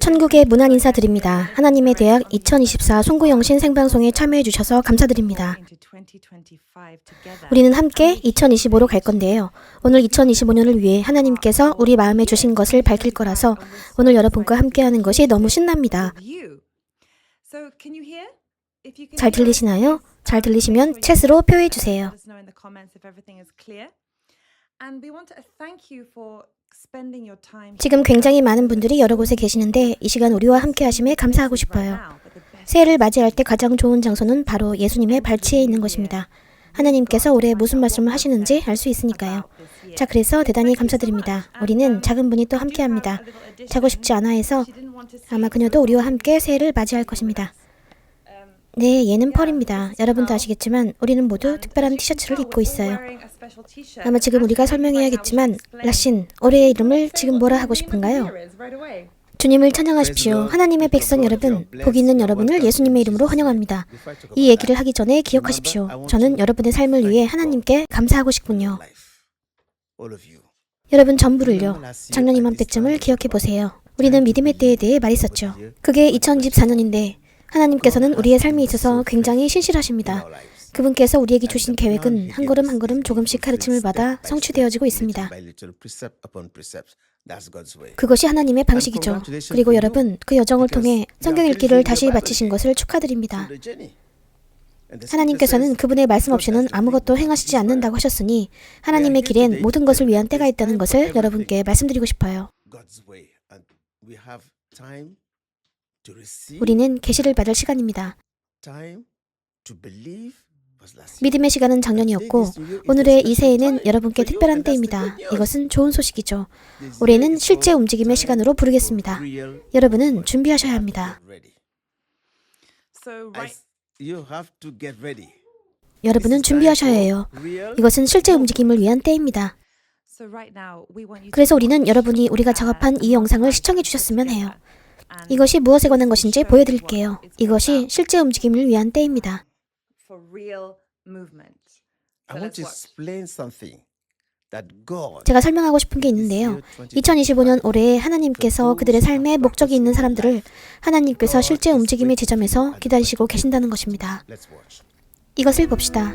천국의 문안 인사드립니다. 하나님의 대학 2024 송구영신 생방송에 참여해 주셔서 감사드립니다. 우리는 함께 2025로 갈 건데요. 오늘 2025년을 위해 하나님께서 우리 마음에 주신 것을 밝힐 거라서 오늘 여러분과 함께하는 것이 너무 신납니다. 잘 들리시나요? 잘 들리시면 챗으로 표해 주세요. 지금 굉장히 많은 분들이 여러 곳에 계시는데 이 시간 우리와 함께 하심에 감사하고 싶어요. 새해를 맞이할 때 가장 좋은 장소는 바로 예수님의 발치에 있는 것입니다. 하나님께서 올해 무슨 말씀을 하시는지 알 수 있으니까요. 자, 그래서 대단히 감사드립니다. 우리는 작은 분이 또 함께 합니다. 자고 싶지 않아 해서 아마 그녀도 우리와 함께 새해를 맞이할 것입니다. 네, 얘는 펄입니다. 여러분도 아시겠지만 우리는 모두 특별한 티셔츠를 입고 있어요. 아마 지금 우리가 설명해야겠지만 라신, 올해의 이름을 지금 뭐라 하고 싶은가요? 주님을 찬양하십시오. 하나님의 백성 여러분, 복 있는 여러분을 예수님의 이름으로 환영합니다. 이 얘기를 하기 전에 기억하십시오. 저는 여러분의 삶을 위해 하나님께 감사하고 싶군요. 여러분 전부를요. 작년 이맘때쯤을 기억해 보세요. 우리는 믿음의 때에 대해 말했었죠. 그게 2024년인데 하나님께서는 우리의 삶에 있어서 굉장히 신실하십니다. 그분께서 우리에게 주신 계획은 한 걸음 한 걸음 조금씩 가르침을 받아 성취되어지고 있습니다. 그것이 하나님의 방식이죠. 그리고 여러분, 그 여정을 통해 성경 읽기를 다시 마치신 것을 축하드립니다. 하나님께서는 그분의 말씀 없이는 아무것도 행하시지 않는다고 하셨으니 하나님의 길엔 모든 것을 위한 때가 있다는 것을 여러분께 말씀드리고 싶어요. 우리는 계시를 받을 시간입니다. 믿음의 시간은 작년이었고 오늘의 이 새해는 여러분께 특별한 때입니다. 이것은 좋은 소식이죠. 올해는 실제 움직임의 시간으로 부르겠습니다. 여러분은 준비하셔야 합니다. 여러분은 준비하셔야 해요. 이것은 실제 움직임을 위한 때입니다. 그래서 우리는 여러분이 우리가 작업한 이 영상을 시청해 주셨으면 해요. 이것이 무엇에 관한 것인지 보여드릴게요. 이것이 실제 움직임을 위한 때입니다. 제가 설명하고 싶은 게 있는데요. 2025년 올해에 하나님께서 그들의 삶에 목적이 있는 사람들을 하나님께서 실제 움직임의 지점에서 기다리시고 계신다는 것입니다. 이것을 봅시다.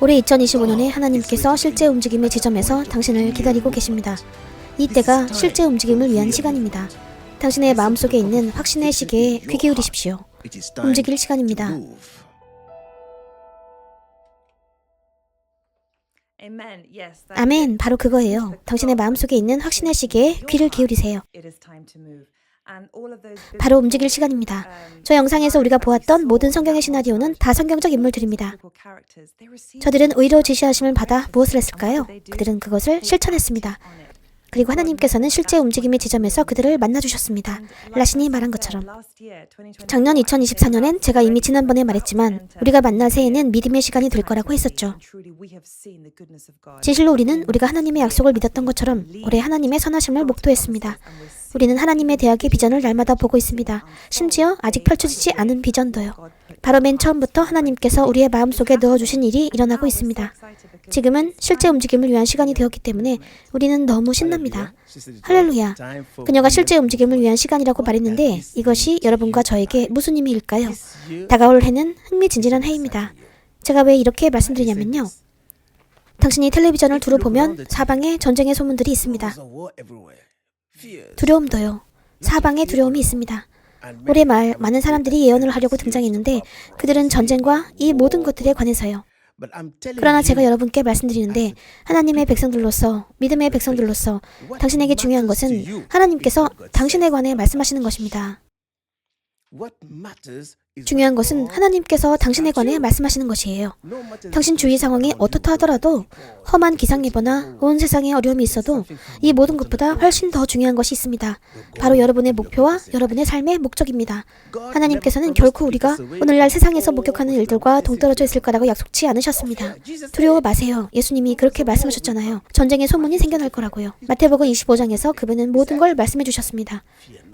올해 2025년에 하나님께서 실제 움직임의 지점에서 당신을 기다리고 계십니다. 이 때가 실제 움직임을 위한 시간입니다. 당신의 마음속에 있는 확신의 시계에 귀 기울이십시오. it is time 움직일 시간입니다. to move. 아멘, 바로 그거예요. 당신의 마음속에 있는 확신의 시계에 귀를 기울이세요. 바로 움직일 시간입니다. 저 영상에서 우리가 보았던 모든 성경의 시나리오는 다 성경적 인물들입니다. 저들은 의로 지시하심을 받아 무엇을 했을까요? 그들은 그것을 실천했습니다. 그리고 하나님께서는 실제 움직임의 지점에서 그들을 만나주셨습니다. 라신이 말한 것처럼. 작년 2024년엔 제가 이미 지난번에 말했지만 우리가 만날 새해는 믿음의 시간이 될 거라고 했었죠. 진실로 우리는 우리가 하나님의 약속을 믿었던 것처럼 올해 하나님의 선하심을 목도했습니다. 우리는 하나님의 대학의 비전을 날마다 보고 있습니다. 심지어 아직 펼쳐지지 않은 비전도요. 바로 맨 처음부터 하나님께서 우리의 마음속에 넣어주신 일이 일어나고 있습니다. 지금은 실제 움직임을 위한 시간이 되었기 때문에 우리는 너무 신납니다. 할렐루야. 그녀가 실제 움직임을 위한 시간이라고 말했는데 이것이 여러분과 저에게 무슨 의미일까요? 다가올 해는 흥미진진한 해입니다. 제가 왜 이렇게 말씀드리냐면요. 당신이 텔레비전을 두루 보면 사방에 전쟁의 소문들이 있습니다. 두려움도요. 사방에 두려움이 있습니다. 올해 말 많은 사람들이 예언을 하려고 등장했는데 그들은 전쟁과 이 모든 것들에 관해서요. 그러나 제가 여러분께 말씀드리는데 하나님의 백성들로서 믿음의 백성들로서 당신에게 중요한 것은 하나님께서 당신에 관해 말씀하시는 것입니다. 중요한 것은 하나님께서 당신에 관해 말씀하시는 것이에요. 당신 주위 상황이 어떻다 하더라도 험한 기상예보나 온 세상에 어려움이 있어도 이 모든 것보다 훨씬 더 중요한 것이 있습니다. 바로 여러분의 목표와 여러분의 삶의 목적입니다. 하나님께서는 결코 우리가 오늘날 세상에서 목격하는 일들과 동떨어져 있을 거라고 약속치 않으셨습니다. 두려워 마세요. 예수님이 그렇게 말씀하셨잖아요. 전쟁의 소문이 생겨날 거라고요. 마태복음 25장에서 그분은 모든 걸 말씀해 주셨습니다.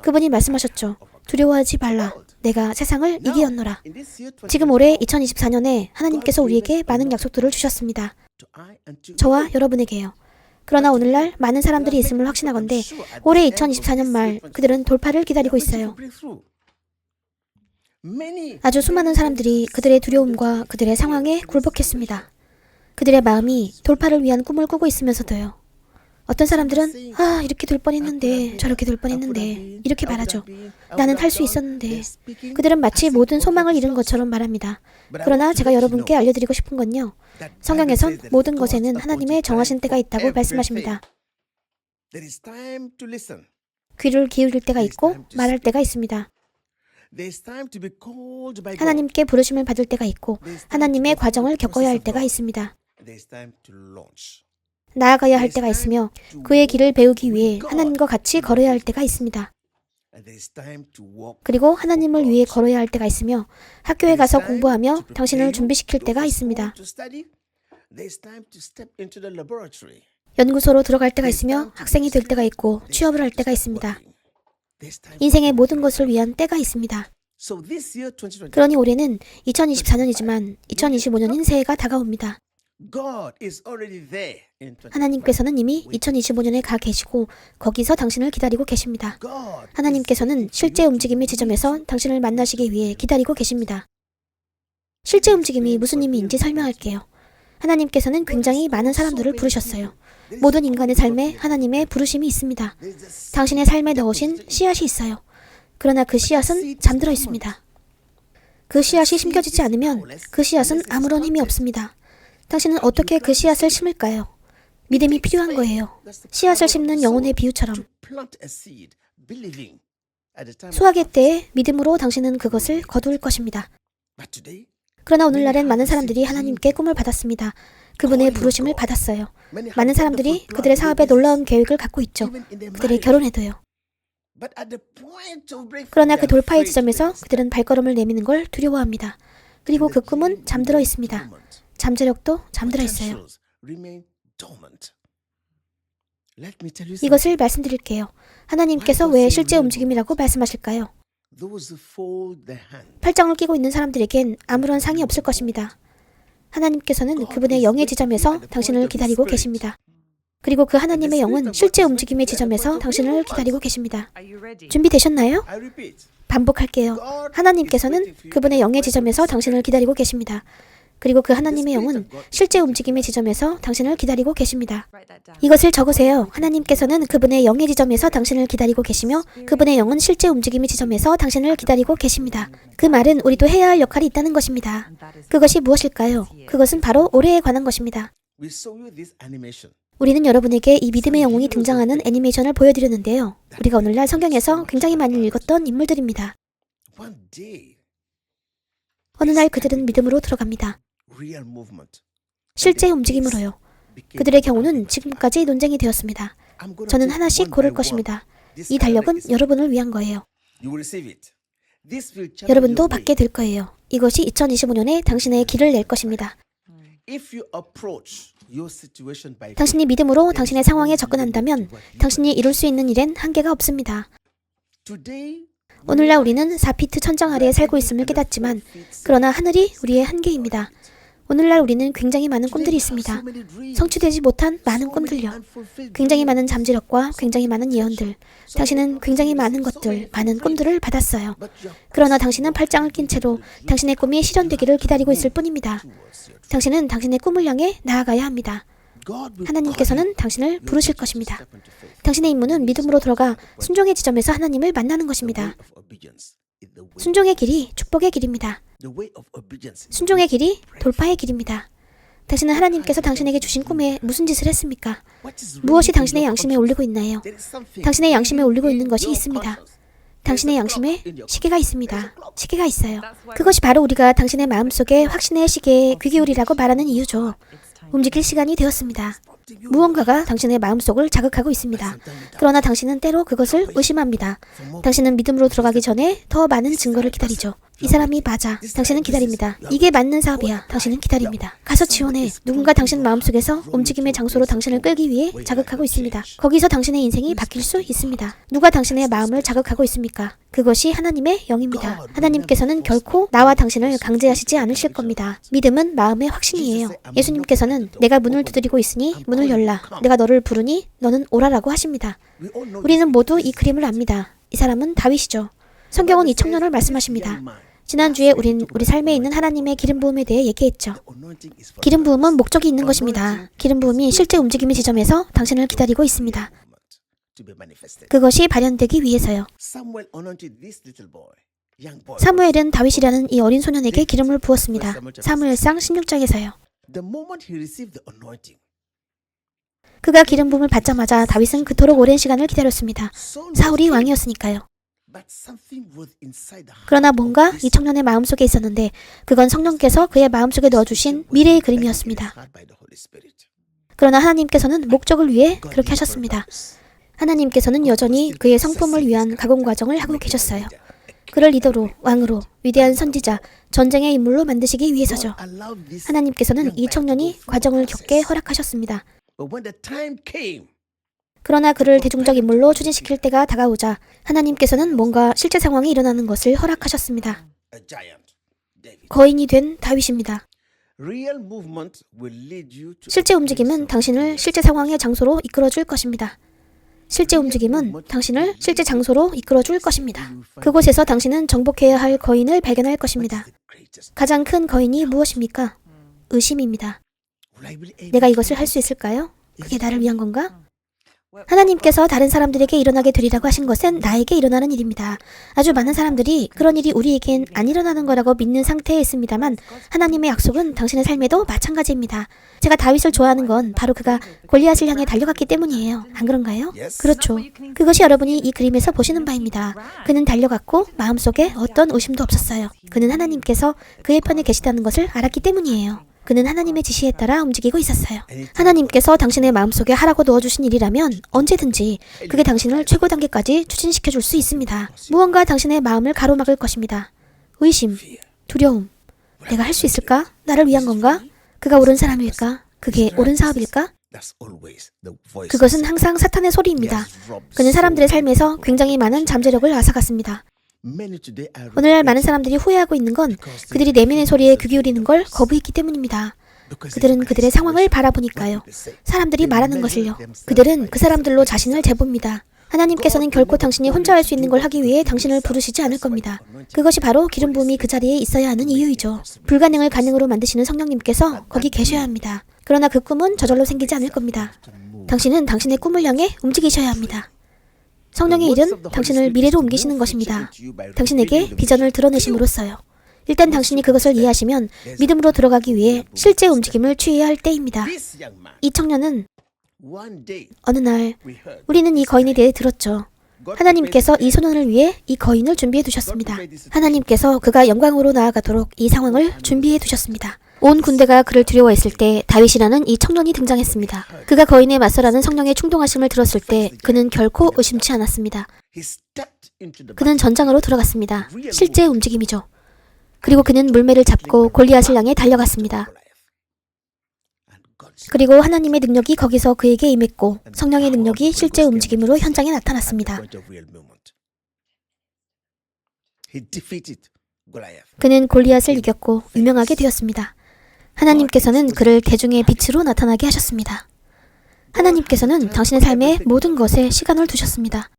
그분이 말씀하셨죠. 두려워하지 말라. 내가 세상을 이기었노라. 지금 올해 2024년에 하나님께서 우리에게 많은 약속들을 주셨습니다. 저와 여러분에게요. 그러나 오늘날 많은 사람들이 있음을 확신하건대 올해 2024년 말 그들은 돌파를 기다리고 있어요. 아주 수많은 사람들이 그들의 두려움과 그들의 상황에 굴복했습니다. 그들의 마음이 돌파를 위한 꿈을 꾸고 있으면서도요. 어떤 사람들은 아 이렇게 될 뻔했는데 저렇게 될 뻔했는데 이렇게 말하죠. 나는 할 수 있었는데 그들은 마치 모든 소망을 잃은 것처럼 말합니다. 그러나 제가 여러분께 알려드리고 싶은 건요. 성경에선 모든 것에는 하나님의 정하신 때가 있다고 말씀하십니다. 귀를 기울일 때가 있고 말할 때가 있습니다. 하나님께 부르심을 받을 때가 있고 하나님의 과정을 겪어야 할 때가 있습니다. 나아가야 할 때가 있으며 그의 길을 배우기 위해 하나님과 같이 걸어야 할 때가 있습니다. 그리고 하나님을 위해 걸어야 할 때가 있으며 학교에 가서 공부하며 당신을 준비시킬 때가 있습니다. 연구소로 들어갈 때가 있으며 학생이 될 때가 있고 취업을 할 때가 있습니다. 인생의 모든 것을 위한 때가 있습니다. 그러니 올해는 2024년이지만 2025년인 새해가 다가옵니다. 하나님께서는 이미 2025년에 가 계시고 거기서 당신을 기다리고 계십니다. 하나님께서는 실제 움직임의 지점에서 당신을 만나시기 위해 기다리고 계십니다. 실제 움직임이 무슨 의미인지 설명할게요. 하나님께서는 굉장히 많은 사람들을 부르셨어요. 모든 인간의 삶에 하나님의 부르심이 있습니다. 당신의 삶에 넣으신 씨앗이 있어요. 그러나 그 씨앗은 잠들어 있습니다. 그 씨앗이 심겨지지 않으면 그 씨앗은 아무런 힘이 없습니다. 당신은 어떻게 그 씨앗을 심을까요? 믿음이 필요한 거예요. 씨앗을 심는 영혼의 비유처럼. 수확의 때에 믿음으로 당신은 그것을 거둘 것입니다. 그러나 오늘날엔 많은 사람들이 하나님께 꿈을 받았습니다. 그분의 부르심을 받았어요. 많은 사람들이 그들의 사업에 놀라운 계획을 갖고 있죠. 그들의 결혼에도요. 그러나 그 돌파의 지점에서 그들은 발걸음을 내미는 걸 두려워합니다. 그리고 그 꿈은 잠들어 있습니다. 잠재력도 잠들어 있어요. 이것을 말씀드릴게요. 하나님께서 왜 실제 움직임이라고 말씀하실까요? 팔짱을 끼고 있는 사람들에겐 아무런 상이 없을 것입니다. 하나님께서는 그분의 영의 지점에서 당신을 기다리고 계십니다. 그리고 그 하나님의 영은 실제 움직임의 지점에서 당신을 기다리고 계십니다. 준비되셨나요? 반복할게요. 하나님께서는 그분의 영의 지점에서 당신을 기다리고 계십니다. 그리고 그 하나님의 영은 실제 움직임의 지점에서 당신을 기다리고 계십니다. 이것을 적으세요. 하나님께서는 그분의 영의 지점에서 당신을 기다리고 계시며 그분의 영은 실제 움직임의 지점에서 당신을 기다리고 계십니다. 그 말은 우리도 해야 할 역할이 있다는 것입니다. 그것이 무엇일까요? 그것은 바로 올해에 관한 것입니다. 우리는 여러분에게 이 믿음의 영웅이 등장하는 애니메이션을 보여드렸는데요. 우리가 오늘날 성경에서 굉장히 많이 읽었던 인물들입니다. 어느 날 그들은 믿음으로 들어갑니다. 실제 움직임으로요. 그들의 경우는 지금까지 논쟁이 되었습니다. 저는 하나씩 고를 것입니다. 이 달력은 여러분을 위한 거예요. 여러분도 받게 될 거예요. 이것이 2025년에 당신의 길을 낼 것입니다. 당신이 믿음으로 당신의 상황에 접근한다면 당신이 이룰 수 있는 일엔 한계가 없습니다. 오늘날 우리는 4피트 천장 아래에 살고 있음을 깨닫지만 그러나 하늘이 우리의 한계입니다. 오늘날 우리는 굉장히 많은 꿈들이 있습니다. 성취되지 못한 많은 꿈들요. 굉장히 많은 잠재력과 굉장히 많은 예언들. 당신은 굉장히 많은 것들, 많은 꿈들을 받았어요. 그러나 당신은 팔짱을 낀 채로 당신의 꿈이 실현되기를 기다리고 있을 뿐입니다. 당신은 당신의 꿈을 향해 나아가야 합니다. 하나님께서는 당신을 부르실 것입니다. 당신의 임무는 믿음으로 들어가 순종의 지점에서 하나님을 만나는 것입니다. 순종의 길이 축복의 길입니다. 순종의 길이 돌파의 길입니다. 당신은 하나님께서 당신에게 주신 꿈에 무슨 짓을 했습니까? 무엇이 당신의 양심에 올리고 있나요? 당신의 양심에 올리고 있는 것이 있습니다. 당신의 양심에 시계가 있습니다. 시계가 있어요. 그것이 바로 우리가 당신의 마음속에 확신의 시계에 귀 기울이라고 말하는 이유죠. 움직일 시간이 되었습니다. 무언가가 당신의 마음속을 자극하고 있습니다. 그러나 당신은 때로 그것을 의심합니다. 당신은 믿음으로 들어가기 전에 더 많은 증거를 기다리죠. 이 사람이 맞아. 당신은 기다립니다. 이게 맞는 사업이야. 당신은 기다립니다. 가서 지원해. 누군가 당신 마음속에서 움직임의 장소로 당신을 끌기 위해 자극하고 있습니다. 거기서 당신의 인생이 바뀔 수 있습니다. 누가 당신의 마음을 자극하고 있습니까? 그것이 하나님의 영입니다. 하나님께서는 결코 나와 당신을 강제하시지 않으실 겁니다. 믿음은 마음의 확신이에요. 예수님께서는 내가 문을 두드리고 있으니 문을 열라. 내가 너를 부르니 너는 오라라고 하십니다. 우리는 모두 이 그림을 압니다. 이 사람은 다윗이죠. 성경은 이 청년을 말씀하십니다. 지난주에 우린 우리 삶에 있는 하나님의 기름 부음에 대해 얘기했죠. 기름 부음은 목적이 있는 것입니다. 기름 부음이 실제 움직임의 지점에서 당신을 기다리고 있습니다. 그것이 발현되기 위해서요. 사무엘은 다윗이라는 이 어린 소년에게 기름을 부었습니다. 사무엘상 16장에서요. 그가 기름 부음을 받자마자 다윗은 그토록 오랜 시간을 기다렸습니다. 사울이 왕이었으니까요. 그러나 뭔가 이 청년의 마음속에 있었는데 그건 성령께서 그의 마음속에 넣어주신 미래의 그림이었습니다. 그러나 하나님께서는 목적을 위해 그렇게 하셨습니다. 하나님께서는 여전히 그의 성품을 위한 가공 과정을 하고 계셨어요. 그를 리더로, 왕으로, 위대한 선지자, 전쟁의 인물로 만드시기 위해서죠. 하나님께서는 이 청년이 과정을 겪게 허락하셨습니다. 그러나 그를 대중적 인물로 추진시킬 때가 다가오자 하나님께서는 뭔가 실제 상황이 일어나는 것을 허락하셨습니다. 거인이 된 다윗입니다. 실제 움직임은 당신을 실제 상황의 장소로 이끌어 줄 것입니다. 실제 움직임은 당신을 실제 장소로 이끌어 줄 것입니다. 그곳에서 당신은 정복해야 할 거인을 발견할 것입니다. 가장 큰 거인이 무엇입니까? 의심입니다. 내가 이것을 할 수 있을까요? 그게 나를 위한 건가? 하나님께서 다른 사람들에게 일어나게 되리라고 하신 것은 나에게 일어나는 일입니다. 아주 많은 사람들이 그런 일이 우리에겐 안 일어나는 거라고 믿는 상태에 있습니다만 하나님의 약속은 당신의 삶에도 마찬가지입니다. 제가 다윗을 좋아하는 건 바로 그가 골리앗을 향해 달려갔기 때문이에요. 안 그런가요? 그렇죠. 그것이 여러분이 이 그림에서 보시는 바입니다. 그는 달려갔고 마음속에 어떤 의심도 없었어요. 그는 하나님께서 그의 편에 계시다는 것을 알았기 때문이에요. 그는 하나님의 지시에 따라 움직이고 있었어요. 하나님께서 당신의 마음속에 하라고 넣어주신 일이라면 언제든지 그게 당신을 최고 단계까지 추진시켜 줄 수 있습니다. 무언가 당신의 마음을 가로막을 것입니다. 의심, 두려움. 내가 할 수 있을까? 나를 위한 건가? 그가 옳은 사람일까? 그게 옳은 사업일까? 그것은 항상 사탄의 소리입니다. 그는 사람들의 삶에서 굉장히 많은 잠재력을 앗아갔습니다. 오늘날 많은 사람들이 후회하고 있는 건 그들이 내면의 소리에 귀 기울이는 걸 거부했기 때문입니다. 그들은 그들의 상황을 바라보니까요. 사람들이 말하는 것을요. 그들은 그 사람들로 자신을 재봅니다. 하나님께서는 결코 당신이 혼자 할 수 있는 걸 하기 위해 당신을 부르시지 않을 겁니다. 그것이 바로 기름 부음이 그 자리에 있어야 하는 이유이죠. 불가능을 가능으로 만드시는 성령님께서 거기 계셔야 합니다. 그러나 그 꿈은 저절로 생기지 않을 겁니다. 당신은 당신의 꿈을 향해 움직이셔야 합니다. 성령의 일은 당신을 미래로 옮기시는 것입니다. 당신에게 비전을 드러내심으로써요. 일단 당신이 그것을 이해하시면 믿음으로 들어가기 위해 실제 움직임을 취해야 할 때입니다. 이 청년은 어느 날 우리는 이 거인에 대해 들었죠. 하나님께서 이 소년을 위해 이 거인을 준비해 두셨습니다. 하나님께서 그가 영광으로 나아가도록 이 상황을 준비해 두셨습니다. 온 군대가 그를 두려워했을 때 다윗이라는 이 청년이 등장했습니다. 그가 거인에 맞서라는 성령의 충동하심을 들었을 때 그는 결코 의심치 않았습니다. 그는 전장으로 들어갔습니다. 실제 움직임이죠. 그리고 그는 물매를 잡고 골리앗을 향해 달려갔습니다. 그리고 하나님의 능력이 거기서 그에게 임했고 성령의 능력이 실제 움직임으로 현장에 나타났습니다. 그는 골리앗을 이겼고 유명하게 되었습니다. 하나님께서는 그를 대중의 빛으로 나타나게 하셨습니다. 하나님께서는 당신의 삶의 모든 것에 시간을 두셨습니다.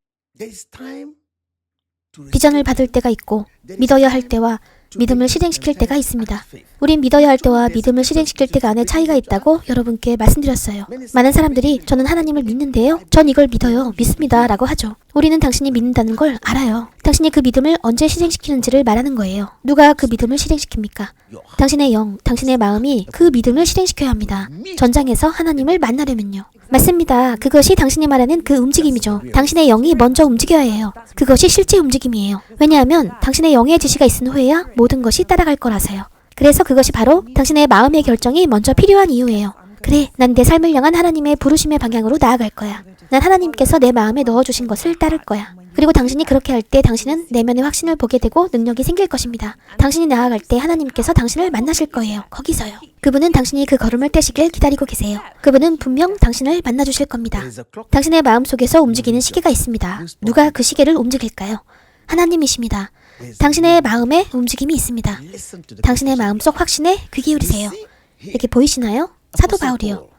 비전을 받을 때가 있고 믿어야 할 때와 믿음을 실행시킬 때가 있습니다. 우린 믿어야 할 때와 믿음을 실행시킬 때 간의 차이가 있다고 여러분께 말씀드렸어요. 많은 사람들이 저는 하나님을 믿는데요. 전 이걸 믿어요. 믿습니다. 라고 하죠. 우리는 당신이 믿는다는 걸 알아요. 당신이 그 믿음을 언제 실행시키는지를 말하는 거예요. 누가 그 믿음을 실행시킵니까? 당신의 영, 당신의 마음이 그 믿음을 실행시켜야 합니다. 전장에서 하나님을 만나려면요. 맞습니다. 그것이 당신이 말하는 그 움직임이죠. 당신의 영이 먼저 움직여야 해요. 그것이 실제 움직임이에요. 왜냐하면 당신의 영의 지시가 있은 후에야 모든 것이 따라갈 거라서요. 그래서 그것이 바로 당신의 마음의 결정이 먼저 필요한 이유예요. 그래, 난 내 삶을 향한 하나님의 부르심의 방향으로 나아갈 거야. 난 하나님께서 내 마음에 넣어주신 것을 따를 거야. 그리고 당신이 그렇게 할 때 당신은 내면의 확신을 보게 되고 능력이 생길 것입니다. 당신이 나아갈 때 하나님께서 당신을 만나실 거예요. 거기서요. 그분은 당신이 그 걸음을 떼시길 기다리고 계세요. 그분은 분명 당신을 만나주실 겁니다. 당신의 마음 속에서 움직이는 시계가 있습니다. 누가 그 시계를 움직일까요? 하나님이십니다. 당신의 마음에 움직임이 있습니다. 당신의 마음속 확신에 귀 기울이세요. 이렇게 보이시나요? 사도 바울이요.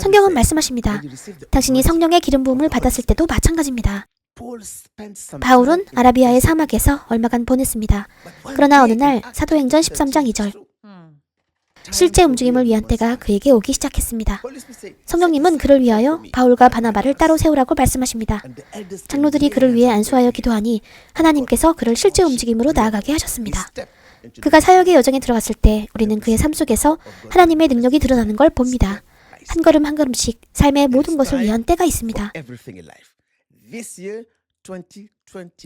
성경은 말씀하십니다. 당신이 성령의 기름 부음을 받았을 때도 마찬가지입니다. 바울은 아라비아의 사막에서 얼마간 보냈습니다. 그러나 어느 날 사도행전 13장 2절 실제 움직임을 위한 때가 그에게 오기 시작했습니다. 성령님은 그를 위하여 바울과 바나바를 따로 세우라고 말씀하십니다. 장로들이 그를 위해 안수하여 기도하니 하나님께서 그를 실제 움직임으로 나아가게 하셨습니다. 그가 사역의 여정에 들어갔을 때 우리는 그의 삶 속에서 하나님의 능력이 드러나는 걸 봅니다. 한 걸음 한 걸음씩 삶의 모든 것을 위한 때가 있습니다.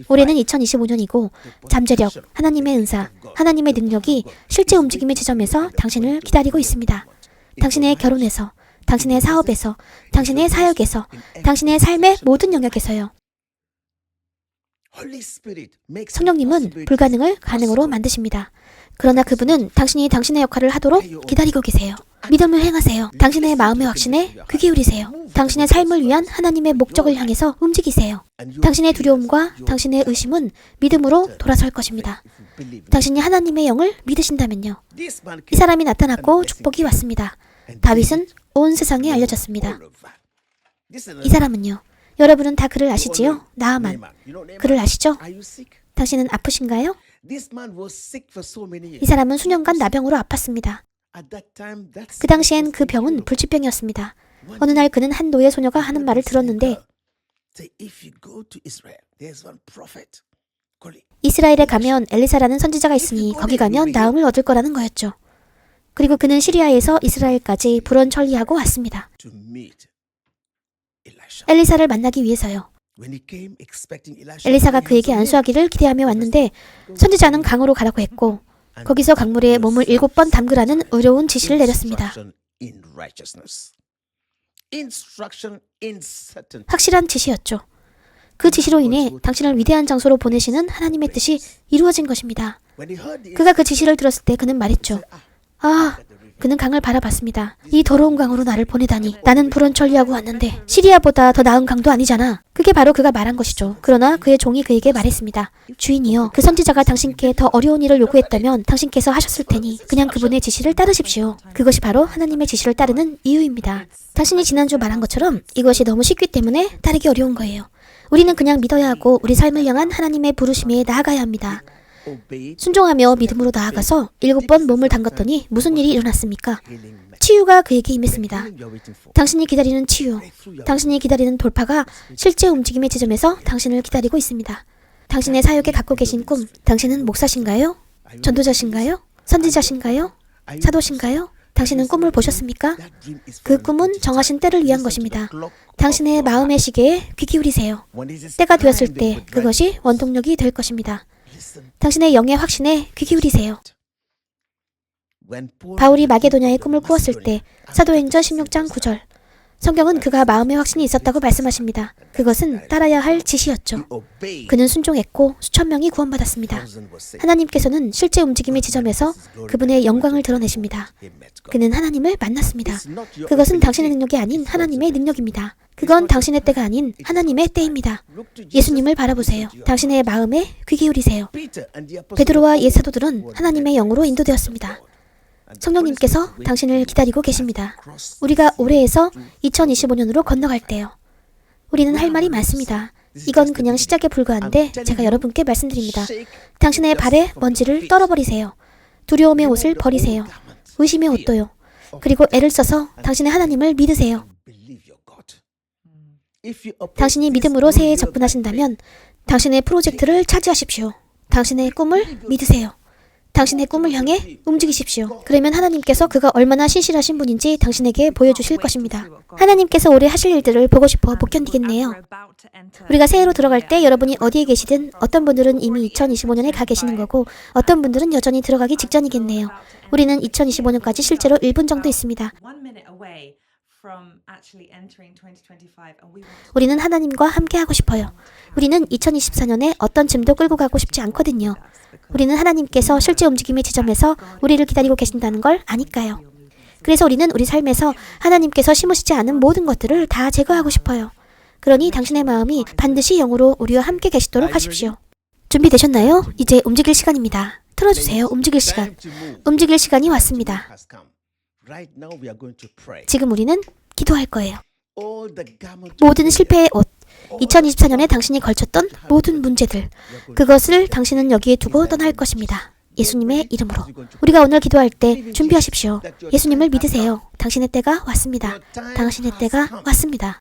올해는 2025년이고 잠재력, 하나님의 은사, 하나님의 능력이 실제 움직임의 지점에서 당신을 기다리고 있습니다. 당신의 결혼에서, 당신의 사업에서, 당신의 사역에서, 당신의 삶의 모든 영역에서요. 성령님은 불가능을 가능으로 만드십니다. 그러나 그분은 당신이 당신의 역할을 하도록 기다리고 계세요. 믿음을 행하세요. 당신의 마음의 확신에 귀 기울이세요. 당신의 삶을 위한 하나님의 목적을 향해서 움직이세요. 당신의 두려움과 당신의 의심은 믿음으로 돌아설 것입니다. 당신이 하나님의 영을 믿으신다면요. 이 사람이 나타났고 축복이 왔습니다. 다윗은 온 세상에 알려졌습니다. 이 사람은요. 여러분은 다 그를 아시지요? 나아만. 그를 아시죠? 당신은 아프신가요? 이 사람은 수년간 나병으로 아팠습니다. 그 당시엔 그 병은 불치병이었습니다. 어느 날 그는 한 노예 소녀가 하는 말을 들었는데 이스라엘에 가면 엘리사라는 선지자가 있으니 거기 가면 나음을 얻을 거라는 거였죠. 그리고 그는 시리아에서 이스라엘까지 불원 천리하고 왔습니다. 엘리사를 만나기 위해서요. 엘리사가 그에게 안수하기를 기대하며 왔는데 선지자는 강으로 가라고 했고 거기서 강물에 몸을 일곱 번 담그라는 어려운 지시를 내렸습니다. 확실한 지시였죠. 그 지시로 인해 당신을 위대한 장소로 보내시는 하나님의 뜻이 이루어진 것입니다. 그가 그 지시를 들었을 때 그는 말했죠. 아, 그는 강을 바라봤습니다. 이 더러운 강으로 나를 보내다니. 나는 불원 천리하고 왔는데 시리아보다 더 나은 강도 아니잖아. 그게 바로 그가 말한 것이죠. 그러나 그의 종이 그에게 말했습니다. 주인이여, 그 선지자가 당신께 더 어려운 일을 요구했다면 당신께서 하셨을 테니 그냥 그분의 지시를 따르십시오. 그것이 바로 하나님의 지시를 따르는 이유입니다. 당신이 지난주 말한 것처럼 이것이 너무 쉽기 때문에 따르기 어려운 거예요. 우리는 그냥 믿어야 하고 우리 삶을 향한 하나님의 부르심에 나아가야 합니다. 순종하며 믿음으로 나아가서 일곱 번 몸을 담갔더니 무슨 일이 일어났습니까? 치유가 그에게 임했습니다. 당신이 기다리는 치유, 당신이 기다리는 돌파가 실제 움직임의 지점에서 당신을 기다리고 있습니다. 당신의 사역에 갖고 계신 꿈, 당신은 목사신가요? 전도자신가요? 선지자신가요? 사도신가요? 당신은 꿈을 보셨습니까? 그 꿈은 정하신 때를 위한 것입니다. 당신의 마음의 시계에 귀 기울이세요. 때가 되었을 때 그것이 원동력이 될 것입니다. 당신의 영의 확신에 귀 기울이세요. 바울이 마게도냐의 꿈을 꾸었을 때 사도행전 16장 9절 성경은 그가 마음의 확신이 있었다고 말씀하십니다. 그것은 따라야 할 지시였죠. 그는 순종했고 수천 명이 구원받았습니다. 하나님께서는 실제 움직임의 지점에서 그분의 영광을 드러내십니다. 그는 하나님을 만났습니다. 그것은 당신의 능력이 아닌 하나님의 능력입니다. 그건 당신의 때가 아닌 하나님의 때입니다. 예수님을 바라보세요. 당신의 마음에 귀 기울이세요. 베드로와 옛 사도들은 하나님의 영으로 인도되었습니다. 성령님께서 당신을 기다리고 계십니다. 우리가 올해에서 2025년으로 건너갈 때요. 우리는 할 말이 많습니다. 이건 그냥 시작에 불과한데 제가 여러분께 말씀드립니다. 당신의 발에 먼지를 떨어버리세요. 두려움의 옷을 버리세요. 의심의 옷도요. 그리고 애를 써서 당신의 하나님을 믿으세요. 당신이 믿음으로 새해에 접근하신다면 당신의 프로젝트를 차지하십시오. 당신의 꿈을 믿으세요. 당신의 꿈을 향해 움직이십시오. 그러면 하나님께서 그가 얼마나 신실하신 분인지 당신에게 보여주실 것입니다. 하나님께서 올해 하실 일들을 보고 싶어 못 견디겠네요. 우리가 새해로 들어갈 때 여러분이 어디에 계시든 어떤 분들은 이미 2025년에 가 계시는 거고 어떤 분들은 여전히 들어가기 직전이겠네요. 우리는 2025년까지 실제로 1분 정도 있습니다. 우리는 하나님과 함께 하고 싶어요. 우리는 2024년에 어떤 짐도 끌고 가고 싶지 않거든요. 우리는 하나님께서 실제 움직임의 지점에서 우리를 기다리고 계신다는 걸 아니까요. 그래서 우리는 우리 삶에서 하나님께서 심으시지 않은 모든 것들을 다 제거하고 싶어요. 그러니 당신의 마음이 반드시 영으로 우리와 함께 계시도록 하십시오. 준비되셨나요? 이제 움직일 시간입니다. 틀어주세요. 움직일 시간. 움직일 시간이 왔습니다. 지금 우리는 기도할 거예요. 모든 실패의 옷, 2024년에 당신이 걸쳤던 모든 문제들, 그것을 당신은 여기에 두고 떠날 것입니다. 예수님의 이름으로. 우리가 오늘 기도할 때 준비하십시오. 예수님을 믿으세요. 당신의 때가 왔습니다. 당신의 때가 왔습니다.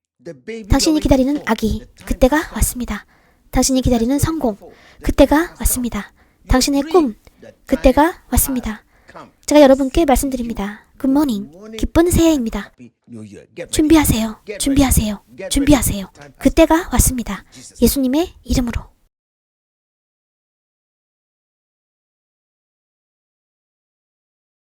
당신이 기다리는 아기, 그때가 왔습니다. 당신이 기다리는 성공, 그때가 왔습니다. 당신의 꿈, 그때가 왔습니다. 제가 여러분께 말씀드립니다. 굿모닝, 기쁜 새해입니다. 준비하세요. 준비하세요. 준비하세요. 그때가 왔습니다. 예수님의 이름으로.